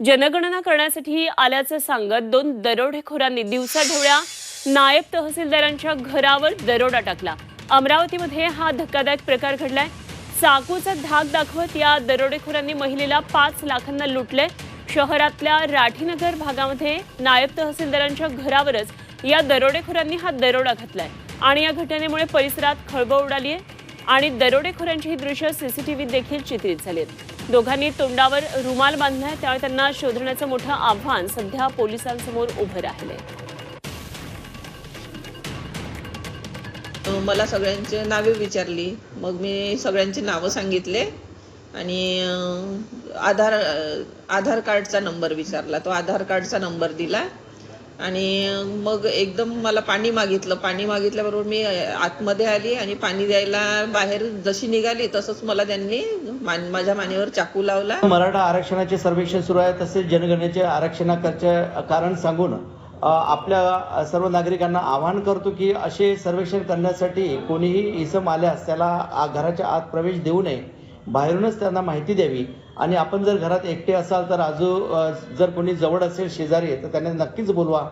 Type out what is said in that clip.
जनगणना करण्यासाठी आल्याचं सांगत दोन दरोडेखोरांनी दिवसाढवळ्या नायब तहसीलदारांच्या घरावर दरोडा टाकला. अमरावतीमध्ये हा धक्कादायक प्रकार घडलाय. चाकूचा धाक दाखवत या दरोडेखोरांनी महिलेला पाच लाखांना लुटले शहरातल्या राठीनगर भागामध्ये नायब तहसीलदारांच्या घरावरच या दरोडेखोरांनी हा दरोडा घातलाय. आणि या घटनेमुळे परिसरात खळबळ उडाली आहे आणि दरोडेखोरांची ही दृश्य सीसीटीव्हीत देखील चित्रित झाली आहेत दोघांनी तोंडावर रुमाल बांधलाय त्यामुळे त्यांना शोधण्याचं मोठं आव्हान सध्या पोलिसांसमोर उभं राहिलंय. मला सगळ्यांचे नावे विचारली. मग मी सगळ्यांची नावं सांगितले आणि आधार आधार कार्डचा नंबर विचारला. तो आधार कार्डचा नंबर दिला. आणि मग एकदम मला पाणी मागितलं. पाणी मागितल्याबरोबर मी आतमध्ये आली आणि पाणी द्यायला बाहेर जशी निघाली तसंच मला त्यांनी मान माझ्या मानेवर चाकू लावला. मराठा आरक्षणाचे सर्वेक्षण सुरू आहे तसेच जनगणनेचे आरक्षणाचे कारण सांगून आपल्या सर्व नागरिकांना आवाहन करतो की असे सर्वेक्षण करण्यासाठी कोणीही इसम आल्यास त्याला घराच्या आत प्रवेश देऊ नये. बाहेरूनच त्यांना माहिती द्यावी. आणि आपण जर घरात एकटे असाल तर आजू जर कोणी जवळ असेल शेजारी तर त्यांना नक्कीच बोलवा.